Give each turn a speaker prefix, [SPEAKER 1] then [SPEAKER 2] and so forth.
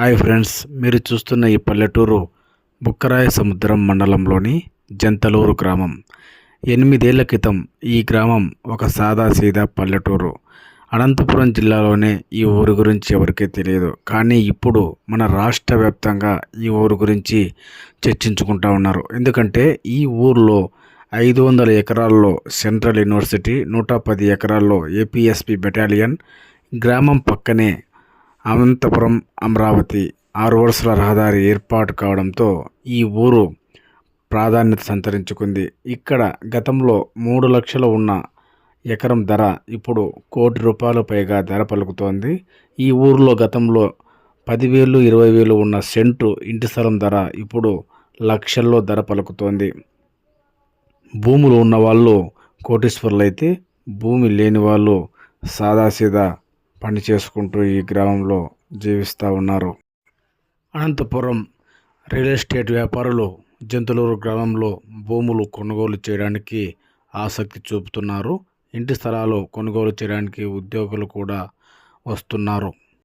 [SPEAKER 1] Hi friends మీరు చూస్తున్న ఈ పల్లెటూరు బుక్కరాయ సముద్రం మండలంలోని జంతలూరు గ్రామం. ఎనిమిదేళ్ళ క్రితం ఈ గ్రామం ఒక సాదాసీదా పల్లెటూరు. అనంతపురం జిల్లాలోనే ఈ ఊరు గురించి ఎవరికీ తెలియదు. కానీ ఇప్పుడు మన రాష్ట్ర వ్యాప్తంగా ఈ ఊరు గురించి చర్చించుకుంటా ఉన్నారు. ఎందుకంటే ఈ ఊర్లో ఐదు వందల ఎకరాల్లో సెంట్రల్ యూనివర్సిటీ నూట పది ఎకరాల్లో ఏపీఎస్పి బెటాలియన్ గ్రామం పక్కనే అనంతపురం అమరావతి ఆరు వరుసల రహదారి ఏర్పాటు కావడంతో ఈ ఊరు ప్రాధాన్యత సంతరించుకుంది. ఇక్కడ గతంలో మూడు లక్షలు ఉన్న ఎకరం ధర ఇప్పుడు కోటి రూపాయలు పైగా ధర పలుకుతోంది. ఈ ఊరిలో గతంలో పదివేలు ఇరవై వేలు ఉన్న సెంటు ఇంటి స్థలం ధర ఇప్పుడు లక్షల్లో ధర పలుకుతోంది. భూములు ఉన్న వాళ్ళు కోటీశ్వరులు అయితే భూమి లేని వాళ్ళు సాదాసీదా పని చేసుకుంటూ ఈ గ్రామంలో జీవిస్తూ ఉన్నారు. అనంతపురం రియల్ ఎస్టేట్ వ్యాపారులు జంతులూరు గ్రామంలో భూములు కొనుగోలు చేయడానికి ఆసక్తి చూపుతున్నారు. ఇంటి స్థలాలు కొనుగోలు చేయడానికి ఉద్యోగులు కూడా వస్తున్నారు.